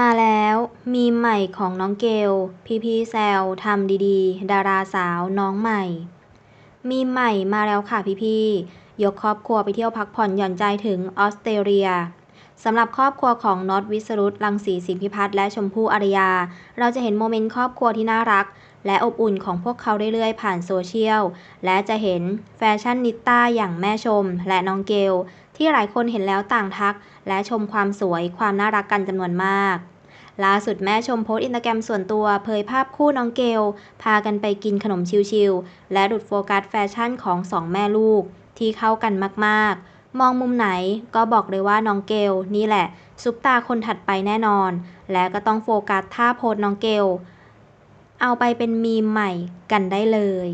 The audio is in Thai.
มาแล้ว มีมใหม่ของน้องเกล พีพีแซวทำดีๆ ดาราสาวน้องใหม่ มีมใหม่มาแล้วค่ะพี่ๆยกครอบครัวไปเที่ยวพักผ่อนหย่อนใจถึงออสเตรเลียสำหรับครอบครัวของน็อตวิสรุตรังสีสิงพิพัฒน์และชมพู่อารยา เราจะเห็นโมเมนต์ครอบครัวที่น่ารัก และอบอุ่นของพวกเขาเรื่อยๆ ผ่านโซเชียล และจะเห็นแฟชั่นนิต้าอย่างแม่ชม และน้องเกล ที่หลายคนเห็นแล้วต่างทัก และชมความสวยความน่ารักกันจำนวนมากล่าสุดแม่ชมโพสต์อินสตาแกรมส่วนตัวเผยภาพคู่น้องเกล พากันไปกินขนมชิลๆและดุดโฟกัสแฟชั่นของสองแม่ลูก ที่เข้ากันมากๆ มองมุมไหนก็บอกเลยว่าน้องเกล นี่แหละ ซุปตาคนถัดไปแน่นอน และก็ต้องโฟกัสท่าโพสน้องเกล เอาไปเป็นมีมใหม่กันได้เลย